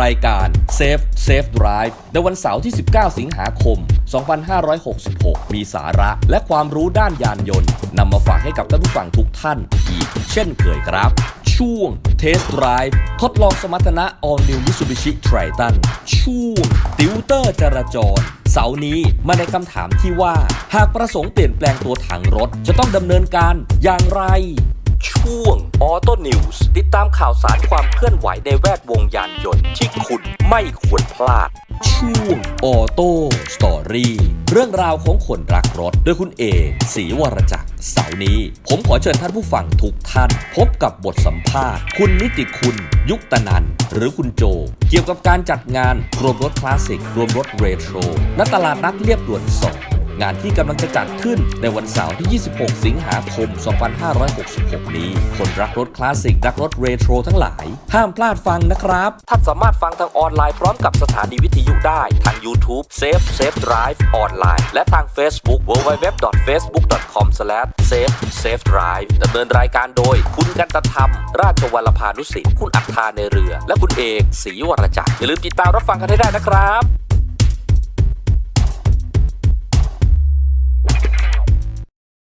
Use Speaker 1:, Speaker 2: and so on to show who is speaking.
Speaker 1: รายการ Safe Safe Drive ในวันเสาร์ที่ 19 สิงหาคม 2566 มีสาระและความรู้ด้านยานยนต์นำมาฝากให้กับท่านผู้ฟังทุกท่านอีกเช่นเคยครับ ช่วง Test Drive ทดลองสมรรถนะ All New Mitsubishi Triton ช่วง ติวเตอร์จราจร เสาร์นี้มาในคำถามที่ว่า หากประสงค์เปลี่ยนแปลงตัวถังรถจะต้องดำเนินการอย่างไร ช่วง Auto News ติดตามข่าวสารความเคลื่อนไหวในแวดวงยานยนต์ที่คุณไม่ควรพลาด ช่วง Auto Story เรื่องราวของคนรักรถโดยคุณเอกศรีวรจักรเสาร์นี้ ผมขอเชิญท่านผู้ฟังทุกท่าน พบกับบทสัมภาษณ์ คุณนิติคุณ ยุคตนัน หรือคุณโจ เกี่ยวกับการจัดงานรวมรถคลาสสิกรวมรถเรโทรณตลาดนัดเรียบด่วนสอง งานที่กำลังจะจัดขึ้นในวันเสาร์ที่ 26 สิงหาคม 2566 นี้ คนรักรถคลาสสิก รักรถเรโทรทั้งหลาย ห้ามพลาดฟังนะครับ ท่านสามารถฟังทางออนไลน์พร้อมกับสถานีวิทยุได้ ทาง YouTube Safe Safe Drive ออนไลน์ และทาง Facebook www.facebook.com/safe safe drive ดำเนินรายการโดย คุณกันตธรรม ราชวัลพานุสิทธิ์คุณอัฏฐาในเรือ และคุณเอกศรีวรจักรอย่าลืมติดตามรับฟังกันให้ได้นะครับ